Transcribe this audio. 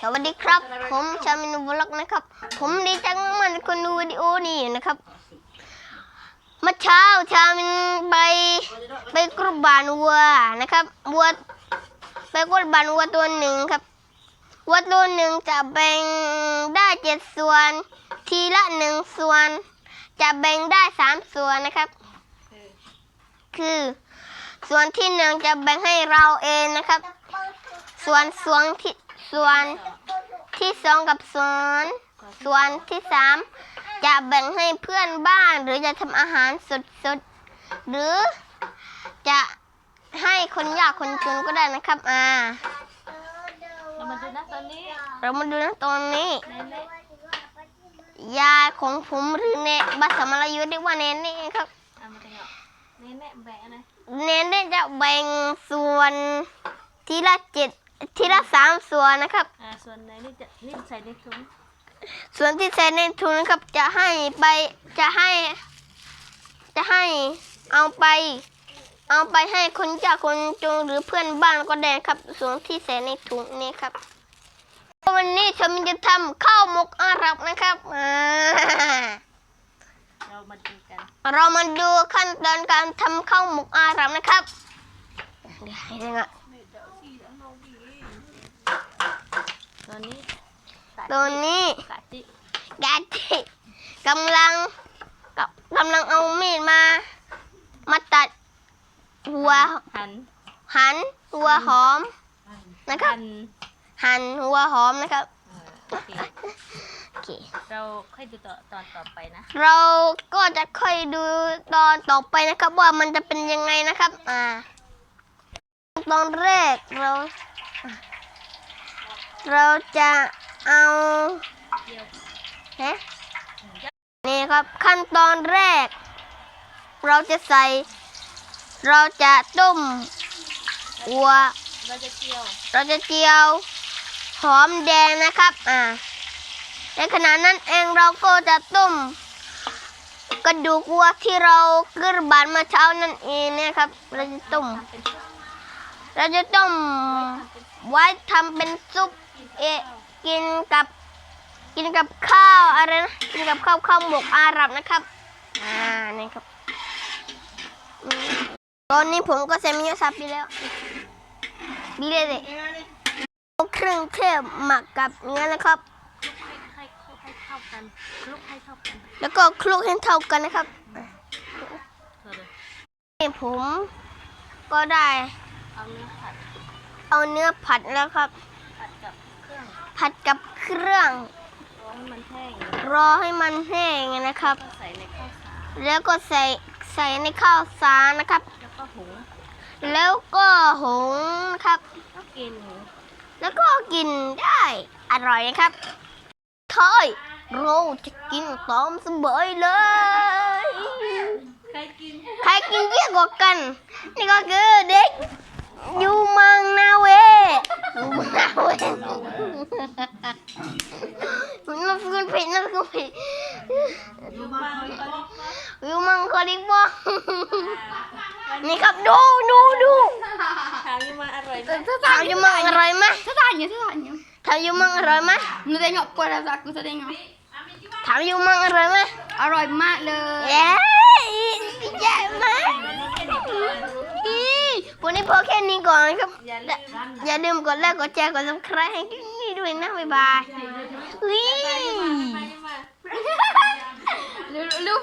สวัสดีครับ ผมชามินุบล็อกนะครับ ผมดีใจมากๆที่คนดูวิดีโอนี้อยู่นะครับเมื่อเช้าชามินไปไปกรุบานวัวนะครับวัวไปกรุบานวัวตัวหนึ่งครับวัวตัวหนึ่งจะแบ่งได้เจ็ดส่วน ทีละหนึ่งส่วน จะแบ่งได้สามส่วนนะครับ คือ ส่วนที่หนึ่งจะแบ่งให้เราเองนะครับ ส่วนส่วนที่ ส่วนที่สองกับส่วนส่วนที่สามจะแบ่งให้เพื่อนบ้านหรือจะทำอาหารสดๆ หรือจะให้คนยากคนจนก็ได้นะครับอ่าเรามาดูนะตอนนี้เรามาดูนะตอนนี้เนเน่ยายของผมหรือเนภาษามลายูเรียกว่าเนเน่ครับเอามาเถอะเนเน่แบะอะไรเนเน่จะแบ่งส่วนทีละเจ็ด ทีละสามส่วนนะครับ อ่าส่วนไหนนี่จะนี่ใส่ในถุงส่วนที่ใส่ในถุงนะครับ จะให้ไปจะให้ จะให้เอาไป เอาไปให้คนยากคนจนหรือเพื่อนบ้านก็ได้ครับ ส่วนที่ใส่ในถุงนี้ครับ วันนี้ฉันจะทำข้าวหมกอาหรับนะครับอ่าเรามาดูกันเรามาดูขั้นตอนการทำข้าวหมกอาหรับนะครับเดี๋ยวให้ดูอะ ตอนนี้กะตัวนี้กะจิกาจิกำลังกับกำลังเอามีดมา มาตัดหัวหัน หันหัวหอมนะครับหันหั่นหัวหอมนะครับเออโอเคโอเคเราค่อยดูต่อตอนต่อไปนะ เราก็จะค่อยดูตอนต่อไปนะครับ ว่ามันจะเป็นยังไงนะครับ อ่า ตอนแรกเรา เราจะเอาเดี๋ยวฮะนี่ครับขั้นตอนแรก เราจะใส่ เราจะต้มหัว เราจะเกี่ยว เราจะเจียวหอมแดงนะครับ อ่า ในขณะนั้นเองเราก็จะต้มกระดูกวัวที่เรากระบาดมาเช้านั่นเองนะครับ เราจะต้มเป็นชุดเราจะต้มไว้ทำเป็นซุป เอะกินกับ กินกับข้าวอะไรนะกินกับข้าวข้าวหมกอาหรับนะครับ อ่านี่ครับอืมตอนนี้ผมก็ใส่มิโยซาไปแล้วบีเลยเลยเอาเครื่องเทศหมักกับเนื้อนะครับให้ให้ให้เข้ากันคลุกให้เข้ากันแล้วก็คลุกให้เท่ากันนะครับเธอเลยนี่ผมก็ได้เอาเนื้อผัดเอาเนื้อผัดแล้วครับ ผัดกับเครื่อง รอให้มันแห้งรอให้มันแห้งนะครับ ก็ใส่ในข้าวสารแล้วก็ใส่ใส่ในข้าวสารนะครับ แล้วก็หุงแล้วก็หุงครับ ก็กินหมูแล้วก็กินได้อร่อยนะครับทอยเราจะกินตอมเสมอเลย ใครกินใครกินเยอะกว่ากัน นี่ก็คือเด็กยูมังนาเวยูมังนาเว นับสกุลผิดนับสกุลผิดยูมังคอลิกยูมังคอลิกบองนี่ครับดูดูดูทางยูมังอร่อยไหมถามยูมังอร่อยไหม Saya tanya, saya tanya. ถามยูมังอร่อยไหม Nu tengok pada aku, saya tengok. ถามยูมังอร่อยไหม Alright, mak le. เย้ใหญ่มากอีวันนี้พอแค่นี้ก่อนครับ อย่าลืมอย่าลืมกดไลค์กดแชร์กด subscribe ให้ที่นี่ ดูอีนะบ๊ายบายวิ่ง รู้